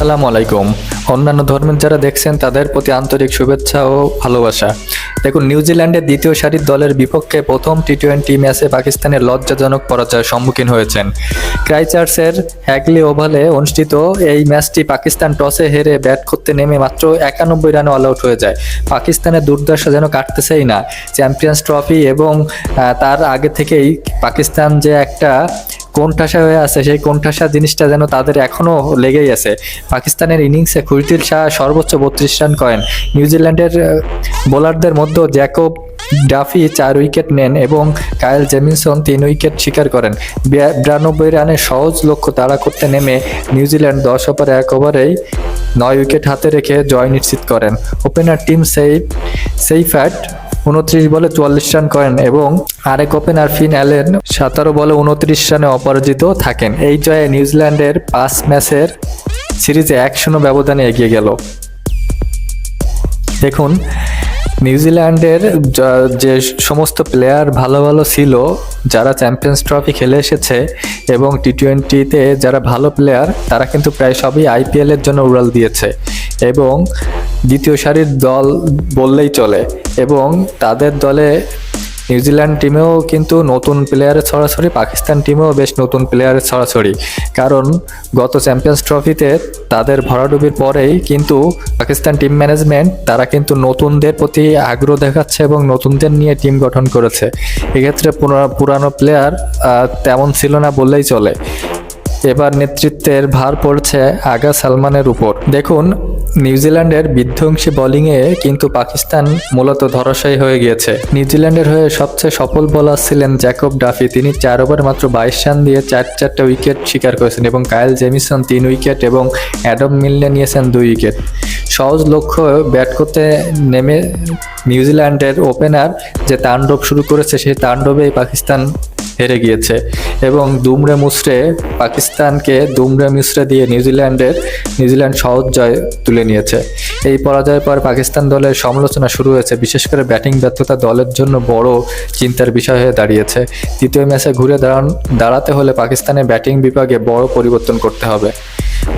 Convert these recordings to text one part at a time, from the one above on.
আসসালামু আলাইকুম। অন্যান্য ধর্মের যারা দেখছেন, তাদের প্রতি আন্তরিক শুভেচ্ছা ও ভালোবাসা। দেখুন নিউজিল্যান্ডের দ্বিতীয় সারির দলের বিপক্ষে প্রথম টি টোয়েন্টি ম্যাচে পাকিস্তানের লজ্জাজনক পরাজয়ের সম্মুখীন হয়েছেন। ক্রাইচার্সের হ্যাগলি ওভালে অনুষ্ঠিত এই ম্যাচটি পাকিস্তান টসে হেরে ব্যাট করতে নেমে মাত্র একানব্বই রানে অল আউট হয়ে যায়। পাকিস্তানের দুর্দশা যেন কাটতেছেই না। চ্যাম্পিয়ন্স ট্রফি এবং তার আগে থেকেই পাকিস্তান যে একটা কোণঠাসা হয়ে আছে, সেই কোণঠাসা জিনিসটা যেন তাদের এখনও লেগেই আছে। পাকিস্তানের ইনিংসে খুরটিল শাহ সর্বোচ্চ বত্রিশ রান করেন। নিউজিল্যান্ডের বোলারদের মধ্যে জ্যাকব ডাফি চার উইকেট নেন এবং কায়েল জেমিনসন তিন উইকেট শিকার করেন। বিরানব্বই রানের সহজ লক্ষ্য তাড়া করতে নেমে নিউজিল্যান্ড দশ ওভার এক ওভারেই নয় উইকেট হাতে রেখে জয় নিশ্চিত করেন। ওপেনার টিম সেই সেইফ্যাট উনত্রিশ বলে চুয়াল্লিশ রান করেন এবং আরেক ওপেনার ফিন অ্যালেন সতেরো বলে উনত্রিশ রানে অপরাজিত থাকেন। এই জয়ে নিউজিল্যান্ডের পাঁচ ম্যাচের সিরিজে এক শূন্য ব্যবধানে এগিয়ে গেল। দেখুন, নিউজিল্যান্ডের যে সমস্ত প্লেয়ার ভালো ভালো ছিল, যারা চ্যাম্পিয়ন্স ট্রফি খেলে এসেছে এবং টি টোয়েন্টিতে যারা ভালো প্লেয়ার, তারা কিন্তু প্রায় সবই আইপিএল এর জন্য উড়াল দিয়েছে। এবং দ্বিতীয় সারির দল বললেই চলে এবং তাদের দলে নিউজিল্যান্ড টিমেও কিন্তু নতুন প্লেয়ারের ছড়াছড়ি পাকিস্তান টিমেও বেশ নতুন প্লেয়ারের ছড়াছড়ি কারণ গত চ্যাম্পিয়ন্স ট্রফিতে তাদের ভরাডুবির পরেই কিন্তু পাকিস্তান টিম ম্যানেজমেন্ট তারা কিন্তু নতুনদের প্রতি আগ্রহ দেখাচ্ছে এবং নতুনদের নিয়ে টিম গঠন করেছে। এক্ষেত্রে পুরা- পুরানো প্লেয়ার তেমন ছিল না বললেই চলে। এবার নেতৃত্বের ভার পড়ছে আগা সালমানের উপর। দেখুন, নিউজিল্যান্ডের বিধ্বংসী বোলিংয়ে কিন্তু পাকিস্তান মূলত ধরাশায়ী হয়ে গিয়েছে। নিউজিল্যান্ডের হয়ে সবচেয়ে সফল বোলার ছিলেন জ্যাকব ডাফি। তিনি চার ওভার মাত্র বাইশ রান দিয়ে চার চারটা উইকেট শিকার করেছেন এবং কায়েল জেমিসন তিন উইকেট এবং অ্যাডম মিলনে নিয়েছেন দুই উইকেট। সহজ লক্ষ্য ব্যাট করতে নেমে নিউজিল্যান্ডের ওপেনার যে তাণ্ডব শুরু করেছে, সেই তাণ্ডবেই পাকিস্তান হেরে গিয়েছে এবং দুমড়ে মুচড়ে পাকিস্তানকে দুমড়ে মুচড়ে দিয়ে নিউজিল্যান্ডের, নিউজিল্যান্ড সহজ জয় তুলে নিয়েছে। এই পরাজয়ের পর পাকিস্তান দলের সমালোচনা শুরু হয়েছে, বিশেষ করে ব্যাটিং ব্যর্থতা দলের জন্য বড় চিন্তার বিষয় হয়ে দাঁড়িয়েছে। তৃতীয় ম্যাচে ঘুরে দাঁড়ান, দাঁড়াতে হলে পাকিস্তানের ব্যাটিং বিভাগে বড় পরিবর্তন করতে হবে।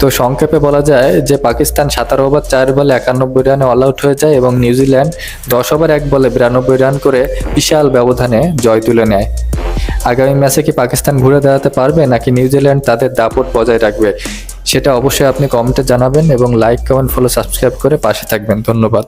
তো সংক্ষেপে বলা যায় যে, পাকিস্তান সাতারো ওভার চার বলে একানব্বই রানে অল আউট হয়ে যায় এবং নিউজিল্যান্ড দশ ওভার এক বলে বিরানব্বই রান করে বিশাল ব্যবধানে জয় তুলে নেয়। আগামী ম্যাচে কি পাকিস্তান ঘুরে দাঁড়াতে পারবে, নাকি নিউজিল্যান্ড তাদের দাপট বজায় রাখবে? সেটা অবশ্যই আপনি কমেন্টে জানাবেন এবং লাইক, কমেন্ট ফলো সাবস্ক্রাইব করে পাশে থাকবেন। ধন্যবাদ।